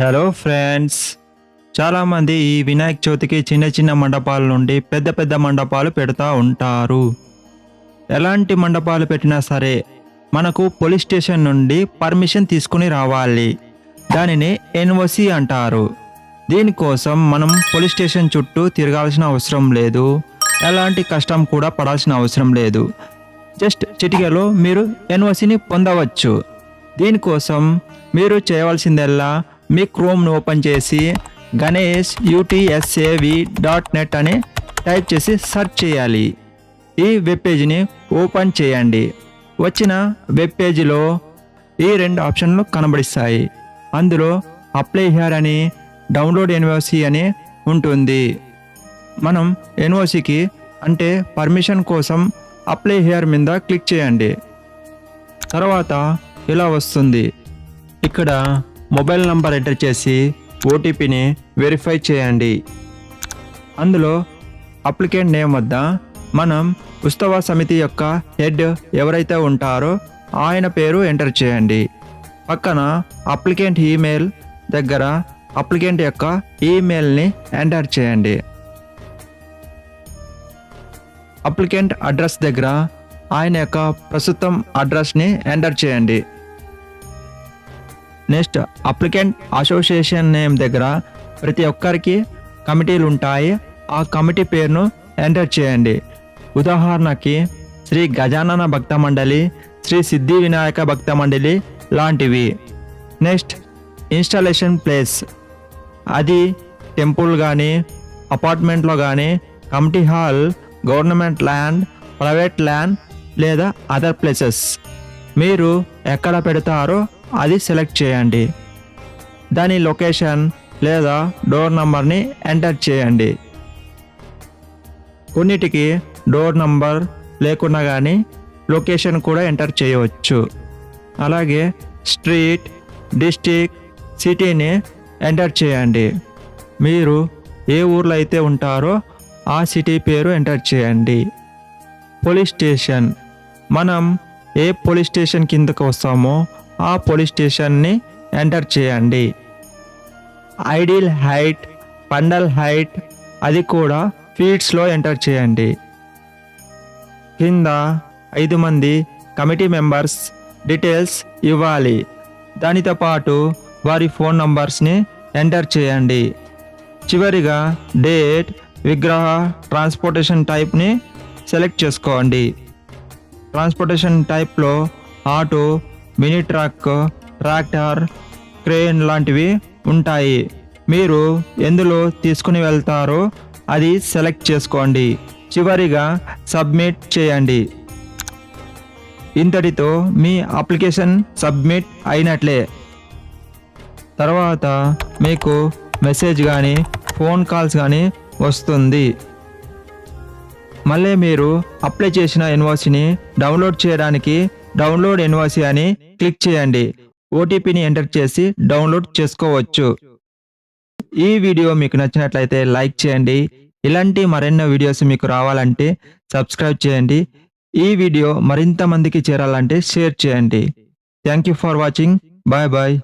Hello friends చాలామంది ఈ వినాయక చవితికి చిన్న చిన్న మండపాల నుండి పెద్ద పెద్ద మండపాలు పెడతా ఉంటారు. ఎలాంటి మండపాలు పెట్టినా సరే మనకు పోలీస్ స్టేషన్ నుండి పర్మిషన్ తీసుకుని రావాలి. దానిని ఎన్ఓసి అంటారు. దీనికోసం మనం పోలీస్ స్టేషన్ చుట్టూ తిరగాల్సిన అవసరం లేదు. ఎలాంటి కష్టం కూడా పడాల్సిన అవసరం లేదు. జస్ట్ చిటికెలో మీరు ఎన్ఓసిని పొందవచ్చు. దీనికోసం మీరు చేయవలసిందల్లా మీ క్రోమ్ను ఓపెన్ చేసి Ganesh U T S A V dot net అని టైప్ చేసి సెర్చ్ చేయాలి. ఈ వెబ్ పేజీని ఓపెన్ చేయండి. వచ్చిన వెబ్ పేజీలో ఈ రెండు ఆప్షన్లు కనబడిస్తాయి. అందులో అప్లై హియర్ అని డౌన్లోడ్ ఎన్ఓసి అని ఉంటుంది. మనం ఎన్ఓసికి అంటే పర్మిషన్ కోసం అప్లై హియర్ మీద క్లిక్ చేయండి. తర్వాత ఇలా వస్తుంది. ఇక్కడ మొబైల్ నంబర్ ఎంటర్ చేసి ఓటీపీని వెరిఫై చేయండి. అందులో అప్లికెంట్ నేమ్ వద్ద మనం ఉత్సవ సమితి యొక్క హెడ్ ఎవరైతే ఉంటారో ఆయన పేరు ఎంటర్ చేయండి. పక్కన అప్లికెంట్ ఈమెయిల్ దగ్గర అప్లికెంట్ యొక్క ఈమెయిల్ని ఎంటర్ చేయండి. అప్లికెంట్ అడ్రస్ దగ్గర ఆయన యొక్క ప్రస్తుతం అడ్రస్ని ఎంటర్ చేయండి. నెక్స్ట్ అప్లికెంట్ అసోసియేషన్ నేమ్ దగ్గర ప్రతి ఒక్కరికి కమిటీలు ఉంటాయి. ఆ కమిటీ పేరును ఎంటర్ చేయండి. ఉదాహరణకి శ్రీ గజానన భక్త మండలి శ్రీ సిద్ధి వినాయక భక్త మండలి లాంటివి. నెక్స్ట్ ఇన్స్టాలేషన్ ప్లేస్ అది టెంపుల్ కానీ అపార్ట్మెంట్లో కానీ committee hall government land private land లేదా అదర్ ప్లేసెస్. మీరు ఎక్కడ పెడతారో అది సెలెక్ట్ చేయండి. దాని లొకేషన్ లేదా డోర్ నంబర్ని ఎంటర్ చేయండి. కొన్నిటికి డోర్ నంబర్ లేకున్నా కానీ లొకేషన్ కూడా ఎంటర్ చేయవచ్చు. అలాగే స్ట్రీట్ డిస్టిక్ సిటీని ఎంటర్ చేయండి. మీరు ఏ ఊర్లో అయితే ఉంటారో ఆ సిటీ పేరు ఎంటర్ చేయండి. పోలీస్ స్టేషన్ మనం ఏ పోలీస్ స్టేషన్ కిందకు వస్తామో ఆ పోలీస్ స్టేషన్ని ఎంటర్ చేయండి. ఐడియల్ హైట్ పండల్ హైట్ అది కూడా ఫీట్స్లో ఎంటర్ చేయండి. కింద ఐదు మంది కమిటీ మెంబర్స్ డీటెయిల్స్ ఇవ్వాలి. దానితో పాటు వారి ఫోన్ నంబర్స్ని ఎంటర్ చేయండి. చివరిగా డేట్ విగ్రహ ట్రాన్స్పోర్టేషన్ టైప్ని సెలెక్ట్ చేసుకోండి. ట్రాన్స్పోర్టేషన్ టైప్లో auto mini truck tractor crane లాంటివి ఉంటాయి. మీరు ఎందులో తీసుకుని వెళ్తారో అది సెలెక్ట్ చేసుకోండి. చివరిగా సబ్మిట్ చేయండి. ఇంతటితో మీ అప్లికేషన్ సబ్మిట్ అయినట్లే. తర్వాత మీకు మెసేజ్ కానీ ఫోన్ కాల్స్ కానీ వస్తుంది. మళ్ళీ మీరు అప్లై చేసిన ఇన్వాయిస్ని డౌన్లోడ్ చేయడానికి డౌన్లోడ్ ఎన్ఓసి అని క్లిక్ చేయండి. ఓటీపీని ఎంటర్ చేసి డౌన్లోడ్ చేసుకోవచ్చు. ఈ వీడియో మీకు నచ్చినట్లయితే లైక్ చేయండి. ఇలాంటి మరెన్నో వీడియోస్ మీకు రావాలంటే సబ్స్క్రైబ్ చేయండి. ఈ వీడియో మరింత మందికి చేరాలంటే షేర్ చేయండి. Thank you for watching. Bye bye.